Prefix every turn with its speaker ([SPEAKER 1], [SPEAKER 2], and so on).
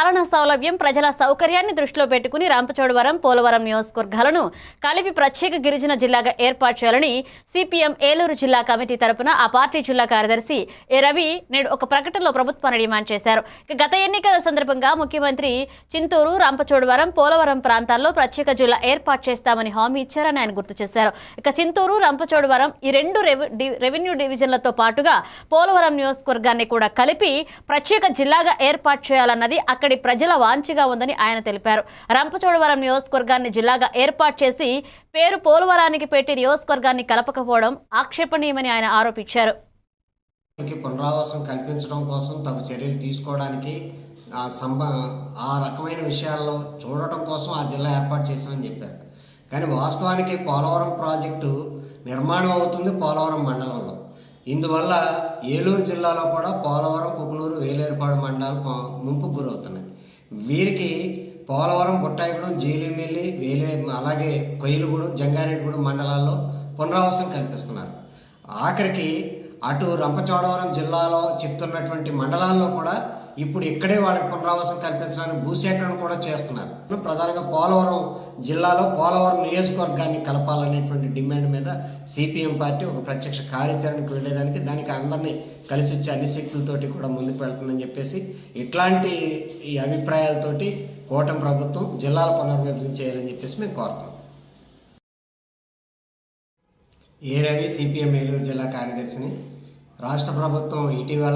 [SPEAKER 1] పాలనా సౌలభ్యం ప్రజల సౌకర్యాన్ని దృష్టిలో పెట్టుకుని రాంపచోడవరం పోలవరం నియోజకవర్గాలను కలిపి ప్రత్యేక గిరిజన జిల్లాగా ఏర్పాటు చేయాలని సిపిఎం ఏలూరు జిల్లా కమిటీ తరపున ఆ పార్టీ జిల్లా కార్యదర్శి ఏ రవి నేడు ఒక ప్రకటనలో ప్రభుత్వాన్ని డిమాండ్ చేశారు. గత ఎన్నికల సందర్భంగా ముఖ్యమంత్రి చింతూరు రాంపచోడవరం పోలవరం ప్రాంతాల్లో ప్రత్యేక జిల్లా ఏర్పాటు చేస్తామని హామీ ఇచ్చారని ఆయన గుర్తు చేశారు. ఇక చింతూరు రంపచోడవరం ఈ రెండు డి- రెవెన్యూ డివిజన్లతో పాటుగా పోలవరం నియోజకవర్గాన్ని కూడా కలిపి ప్రత్యేక జిల్లాగా ఏర్పాటు చేయాలన్నది అక్కడి ప్రజల వాంఛగా ఉందని ఆయన తెలిపారు. రంపచోడవరం నియోజకవర్గాన్ని జిల్లాగా ఏర్పాటు చేసి పేరు పోలవరానికి పెట్టి నియోజకవర్గాన్ని కలపకపోవడం ఆక్షేపణీయమని ఆయన ఆరోపించారు.
[SPEAKER 2] పునరావాసం కల్పించడం కోసం తగు చర్యలు తీసుకోవడానికి ఆ సంబ ఆ రకమైన విషయాల్లో చూడటం కోసం ఆ జిల్లా ఏర్పాటు చేశామని చెప్పారు. కానీ వాస్తవానికి పోలవరం ప్రాజెక్టు నిర్మాణం అవుతుంది పోలవరం మండలంలో. ఇందువల్ల ఏలూరు జిల్లాలో కూడా పోలవరం కుకునూరు వేలేరుపాడు మండలాలు ముంపు గురవుతున్నాయి. వీరికి పోలవరం బుట్టాయిగూడెం జీలిమిల్లి వేలే అలాగే కొయ్యలగూడెం జంగారెడ్డిగూడెం మండలాల్లో పునరావాసం కల్పిస్తున్నారు. ఆఖరికి అటు రంపచోడవరం జిల్లాలో చెప్తున్నటువంటి మండలాల్లో కూడా ఇప్పుడు ఇక్కడే వాళ్ళకి పునరావాసం కల్పించడానికి భూసేకరణ కూడా చేస్తున్నారు. ప్రధానంగా పోలవరం జిల్లాలో పోలవరం నియోజకవర్గాన్ని కలపాలనేటువంటి డిమాండ్ మీద సిపిఎం పార్టీ ఒక ప్రత్యక్ష కార్యాచరణకు వెళ్ళేదానికి దానికి అందరినీ కలిసి వచ్చే అన్ని శక్తులతోటి కూడా ముందుకు వెళ్తుందని చెప్పేసి ఇట్లాంటి ఈ అభిప్రాయాలతోటి కూటమి ప్రభుత్వం జిల్లాల పునర్విభజన చేయాలని చెప్పేసి మేము కోరుతాం ఏ రవి సిపిఎం ఏలూరు జిల్లా కార్యదర్శిని. రాష్ట్ర ప్రభుత్వం ఇటీవల